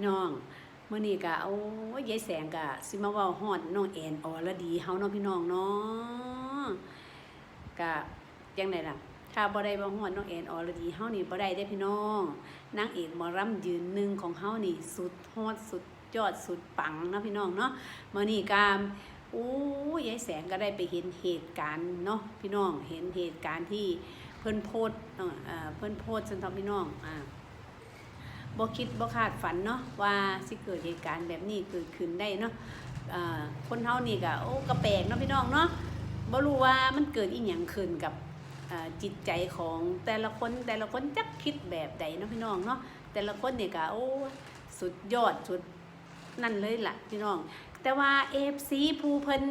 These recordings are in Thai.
พี่น้องเมื่อนี้ก็โอ้ยยายแสงก็สิมาว้าฮอดน้องแอนอรดีเฮาเนาะพี่น้องเนาะก็จังไดล่ะถ้าบ่ได้บ่ฮอดน้องแอนอรดีเฮานี่บ่ได้เด้พี่น้องนางเอกหมอรำยืนหนึ่งของเฮานี่สุดฮอดสุดยอดสุดปังเนาะพี่น้องเนาะเมื้อนี้ก็โอ้ยยายแสงก็ได้ไปเห็นเหตุการณ์เนาะพี่น้องเห็นเหตุการณ์ที่เพิ่นโพสเอ่อเพิ่นโพสต์ซั่นเนาะพี่น้องอ่า บ่คิดบ่คาดฝันเนาะว่าสิเกิดเหตุการณ์แบบนี้เกิดขึ้นได้เนาะคนเฮานี่ก็โอ้ก็แปลกเนาะพี่น้องเนาะบ่รู้ว่ามันเกิดอีหยังขึ้นกับจิตใจของแต่ละคนแต่ละคนจักคิดแบบใดเนาะพี่น้องเนาะแต่ละคนเนี่ยก็โอ้สุดยอดสุดนั่นเลยล่ะพี่น้อง แต่ว่า FC ผู้เพิ่น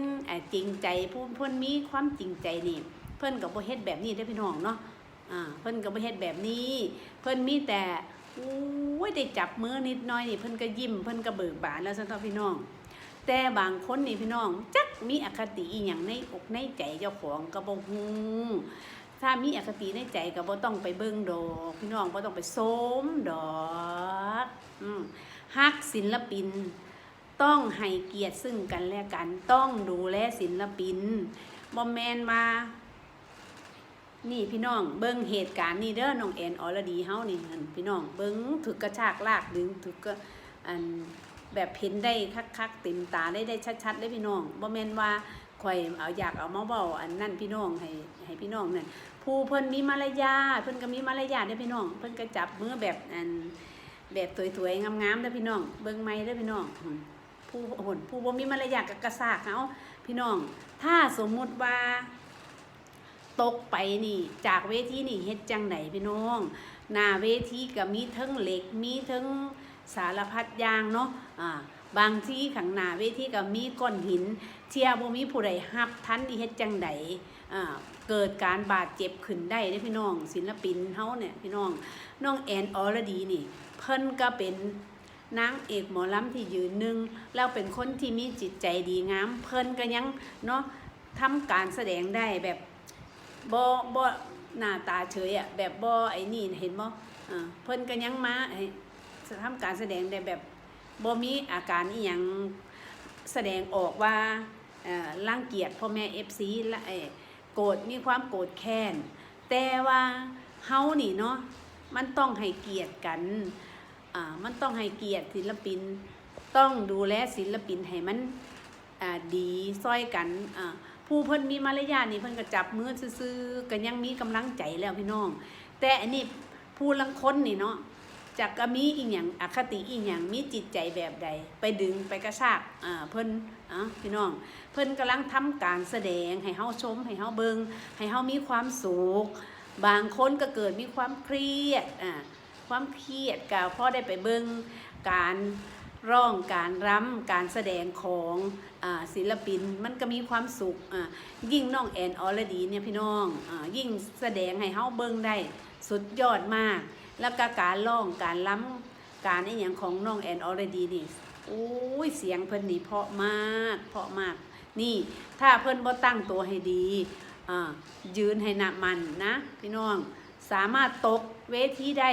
จริงใจผู้เพิ่นมีความจริงใจนี่ เพิ่นก็บ่เฮ็ดแบบนี้เด้พี่น้องเนาะอ่าเพิ่นก็บ่เฮ็ดแบบนี้ เพิ่นมีแต่ อ้ยได้จับมือนิดหน้อยนี่เพิ่นก็ยิ้มเพิ่นก็เบิกบานแล้วซั่นเนาะพี่น้อง แต่บางคนนี่พี่น้องจักมีอคติอีหยังในอกในใจเจ้าของก็บ่ฮู้ถ้ามีอคติในใจก็บ่ต้องไปเบิ่งดอกพี่น้องบ่ต้องไปสมดอกอืมฮักศิลปิน ต้องให้เกียรติซึ่งกันและกัน ต้องดูแลศิลปินบ่แมนมา นี่พี่น้องเบิ้งเหตุการณ์นี่เด้อน้องแอนออรดีเฮานี่หั่นพี่น้องเบิ้งถึกกระชากลากดึงถึกก็อันแบบเห็นได้คักๆเต็มตาได้ได้ชัดๆเลยพี่น้องบ่แม่นว่าข่อยเอาอยากเอามาเว้าอันนั่นพี่น้องให้ให้พี่น้องนั่นผู้เพิ่นมีมารยาเพิ่นก็มีมารยาทเด้พี่น้อง เพิ่นก็จับมือแบบอันแบบสวยๆงามๆเด้พี่น้อง เบิ่งไม้เด้พี่น้องผู้หนผู้บ่มีมารยาทก็กระซากเอาพี่น้อง ถ้าสมมุติว่า ตกไปนี่ จากเวทีนี่เฮ็ดจังไหนพี่น้องหน้าเวทีก็มีทั้งเหล็กมีทั้งสารพัดยางเนาะอ่าบางที่ข้างหน้าเวทีก็มีก้อนหิน เทียบ่มีผู้ใดฮับทันที่เฮ็ดจังไดอ่าเกิดการบาดเจ็บขึ้นได้เด้พี่น้อง ศิลปินเฮาเนี่ยพี่น้องน้องแอนอรดีนี่ เพิ่นก็เป็นนางเอกหมอลำที่ยืนหนึ่งแล้วเป็นคนที่มีจิตใจดีงาม เพิ่นก็ยังเนาะทำการแสดงได้แบบ บ่บ่หน้าตาเฉยอะแบบบ่ไอ้นี่เห็นบ่อ่าเพิ่นก็ยังมาให้ทำการแสดงได้แบบบ่มีอาการอีหยังแสดงออกว่าเอ่อรังเกียจพ่อแม่ FC ละเอ่อโกรธมีความโกรธแค้นแต่ว่าเฮานี่เนาะมันต้องให้เกียรติกันอ่ามันต้องให้เกียรติศิลปิน ต้องดูแลศิลปินให้มันอ่าดีซ้อยกันอ่า ผู้เพิ่นมีมารยาทนี่เพิ่นก็จับมือซื่อๆก็ยังมีกำลังใจแล้วพี่น้อง แต่อันนี้ผู้ลังคนนี่เนาะจากก็มีอีหยังอคติอีหยังมีจิตใจแบบใด ไปดึงไปกระชากอ่าเพิ่นอะพี่น้อง เพิ่นกำลังทำการแสดงให้เฮาชม ให้เฮาเบิงให้เฮามีความสุขบางคนก็เกิดมีความเครียดอ่าความเครียดก็พอได้ไปเบิงการ ร้องการรำการแสดงของอศิลปินมันก็มีความสุขอ่ายิ่งน้องแอนออลดีเนี่ยพี่น้องอ่ายิ่งแสดงให้เฮาเบิ่งได้สุดยอดมาก แล้วก็การร้องการล้ำการไอ้หยังของน้องแอนออลดีนี่โอ้ยเสียงเพิ่นนี่เพาะมากเพาะมาก นี่ถ้าเพิ่นบ่ตั้งตัวให้ดีอ่ายืนให้หนักมันนะ พี่น้องสามารถตกเวทีได้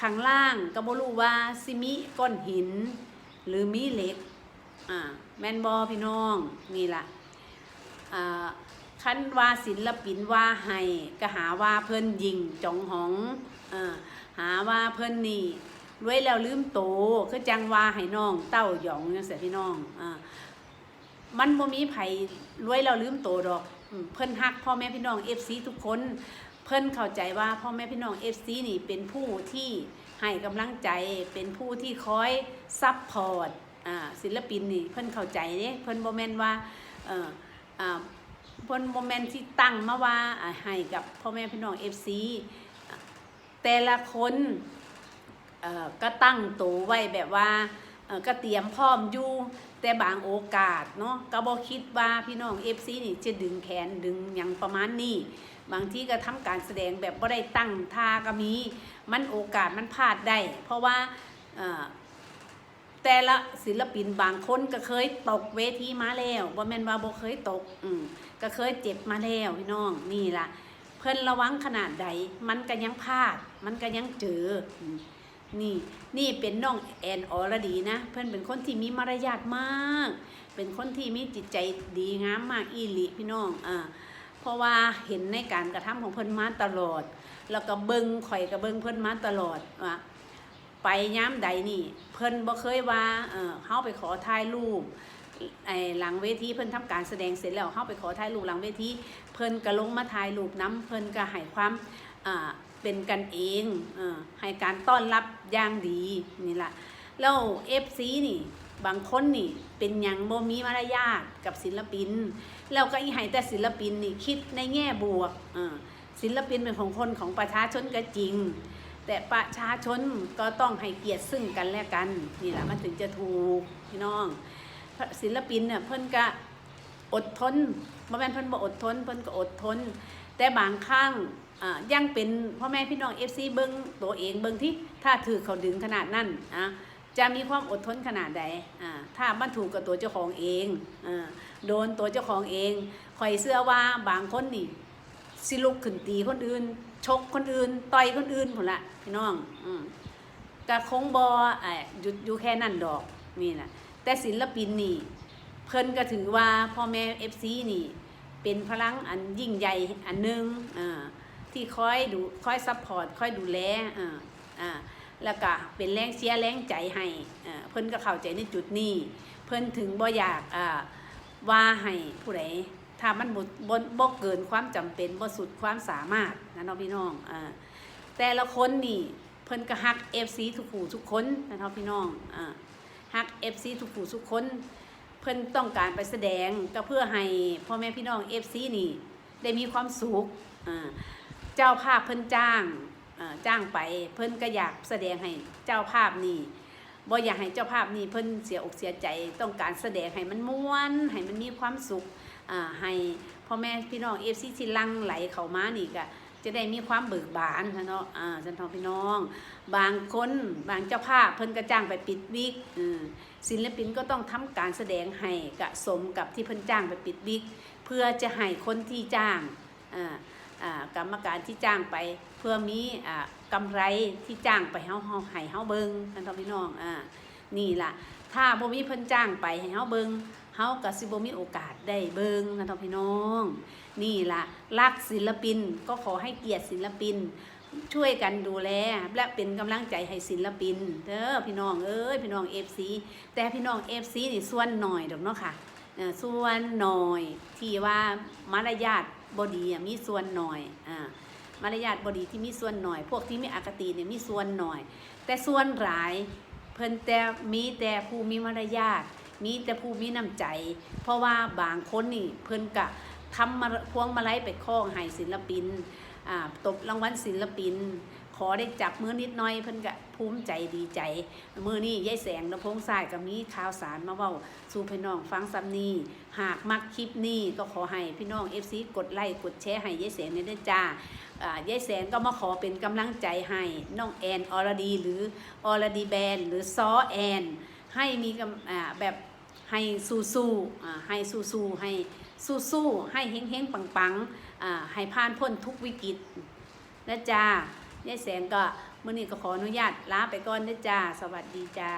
ข้างล่างก็บ่รู้ว่าสิมีก้อนหิน หรือมีเหล็กอ่าแมนบอพี่น้องนี่ละอ่าคันว่าศิลปินว่าให้ก็หาว่าเพิ่นยิงจองหองอหาว่าเพิ่นนี่รวยแล้วลืมโตคือจังว่าให้น้อง เต้าหยองจังซี่พี่น้องอ่ามันบ่มีไผรวยแล้วลืมโตดอก เพิ่นฮักพ่อแม่พี่น้อง FC ทุกคน เพิ่นเข้าใจว่าพ่อแม่พี่น้อง FC นี่เป็นผู้ที่ ให้กำลังใจเป็นผู้ที่คอยซัพพอร์ตศิลปินนี่เพิ่นเข้าใจเด้เพิ่นบ่แม่นว่าเอ่าเพิ่นโมเมนต์ที่ตั้งมาว่าให้กับพ่อแม่พี่น้อง FC อะแต่ละคนก็ตั้งตัวไว้แบบว่าก็เตรียมพร้อมอยู่แต่บางโอกาสเนาะก็บ่คิดว่าพี่น้อง FC นี่จะดึงแขนดึงหยังประมาณนี้ บางทีก็ทำการแสดงแบบบ่ได้ตั้งท่าก็มีมันโอกาสมันพลาดได้ เพราะว่าแต่ละศิลปินบางคนก็เคยตกเวทีมาแล้วบ่แม่นว่าบ่เคยตกอืมก็เคยเจ็บมาแล้วพี่น้องนี่ล่ะ เพิ่นระวังขนาดใด มันก็ยังพลาด มันก็ยังเจอนี่นี่เป็นน้องแอนออรดีนะ เพื่อนเป็นคนที่มีมารยาทมาก เป็นคนที่มีจิตใจดีงามมากอีหลิพี่น้องอ่า ราะว่าเห็นในการกระทำของเพิ่นมาตลอด แล้วก็เบิงข่อยกับเบิงเพิ่นมาตลอดว่าไปย้ำใดนี่ เพิ่นบ่เคยว่าเออเฮาไปขอถ่ายรูปไอ้หลังเวทีเพิ่นทำการแสดงเสร็จแล้วเฮาไปขอถ่ายรูปหลังเวทีเพิ่นก็ลงมาถ่ายรูปน้ำเพิ่นก็ให้ความอ่าเป็นกันเองเออให้การต้อนรับอย่างดีนี่ล่ะแล้ว FC นี่ บางคนนี่เป็นยังบ่มีมารยาทกับศิลปิน แล้วก็อีให้แต่ศิลปินนี่คิดในแง่บวกศิลปินเป็นของคนของประชาชนก็จริง แต่ประชาชนก็ต้องให้เกียรติซึ่งกันและกันนี่แหละมันถึงจะถูกพี่น้องศิลปินเนี่ยเพิ่นก็อดทนบ่แม่นเพิ่นบ่อดทนเพิ่นก็อดทน แต่บางครั้งยังเป็นพ่อแม่พี่น้อง FC เบิ่งตัวเองเบิ่งที่ถ้าถือเขาดึงขนาดนั้นอะ จะมีความอดทนขนาดใดอ่าถ้ามันถูกกับตัวเจ้าของเองอโดนตัวเจ้าของเองคอยเสื้อว่าบางคนนี่สิลุกขึ้นตีคนอื่น ชกคนอื่น ต่อยคนอื่นผนละพี่น้องอืมกะคงบออ่าหยุดอยู่แค่นั้นดอกนี่นะแต่ศิลปินนี่เพิ่นก็ถือว่าพ่อแม่เอฟซีนี่ เป็นพลังอันยิ่งใหญ่อันหนึงอ่าที่คอยดูคอยซัพพอร์ตคอยดูแลอ่าอ่า แล้วก็เป็นแรงเชียร์แรงใจให้เพิ่นก็เข้าใจในจุดนี้ เพิ่นถึงบ่อยากว่าให้ผู้ใดถ้ามันบ่บ่บ่เกินความจำเป็นบ่สุดความสามารถนะเนาะพี่น้องอแต่ละคนนี่เพิ่นก็ฮัก FC ทุกผู้ทุกคนนะเนาะพี่น้องอ่าฮัก FC ทุกผู้ทุกคน เพิ่นต้องการไปแสดงก็เพื่อให้พ่อแม่พี่น้อง FC นี่ได้มีความสุขเจ้าภาพเพิ่นจ้าง จ้างไปเพิ่นก็อยากแสดงให้เจ้าภาพนี่บ่อยากให้เจ้าภาพนี่เพิ่นเสียอกเสียใจต้องการแสดงให้มันม่วนให้มันมีความสุขให้พ่อแม่พี่น้อง FC ที่ลังไหลเข้ามานี่ก็จะได้มีความเบิกบานนะเนาะอ่าจันทองพี่น้อง บางคนบางเจ้าภาพเพิ่นก็จ้างไปปิดวิกศิลปินก็ต้องทำการแสดงให้กะสมกับที่เพิ่นจ้างไปปิดวิก เพื่อจะให้คนที่จ้างอ่า กรรมการที่จ้างไป เพื่อมีอ่ากำไรที่จ้างไปเฮาเฮาให้เฮาเบิงท่านพี่น้องอ่านี่ล่ะ ถ้าบ่มีเพิ่นจ้างไปให้เฮาเบิงเฮาก็สิบ่มีโอกาสได้เบิงท่านพี่น้อง นี่ล่ะรักศิลปินก็ขอให้เกียรติศิลปิน ช่วยกันดูแลและเป็นกำลังใจให้ศิลปินเด้อพี่น้องเอ้ยพี่น้อง FC แต่พี่น้อง FC นี่ส่วนหน่อยดอกเนาะค่ะเอ่อ ส่วนหน่อย ที่ว่ามารยาทบดีมีส่วนหน่อยอ่ามารยาทบดีที่มีส่วนหน่อย พวกที่มีอคติเนี่ยมีส่วนหน่อย แต่ส่วนหลายเพิ่นแต่มีแต่ผู้มีมารยาทมีแต่ผู้มีน้ำใจ เพราะว่าบางคนนี่เพิ่นกะทำมาพวงมาลัยไปคล้องให้ศิลปินอ่าตบรางวัลศิลปิน ขอได้จับมือนิดหน้อยเพิ่นก็ภูมิใจดีใจ มือนี้ยายแสงลำโพงสายก็มีข่าวสารมาเว้าสู่พี่น้องฟังซ้ำนี้หากมักคลิปนี้ก็ขอให้พี่น้อง FC กดไลค์กดแชร์ให้ยายแสงในเด้อจ้ายายแสงก็มาขอเป็นกำลังใจให้น้องแอนอรดีหรืออรดีแบนหรือซอแอนให้มีกำอ่าแบบให้สู้สู้ๆให้สู้สู้ๆให้สู้สู้ๆให้เฮงเฮงปังปังๆให้ผ่านพ้นทุกวิกฤตนะจ้า ยายแสงก็มื่อนี้ก็ขออนุญาตลาไปก่อนนะจ้า สวัสดีจ้า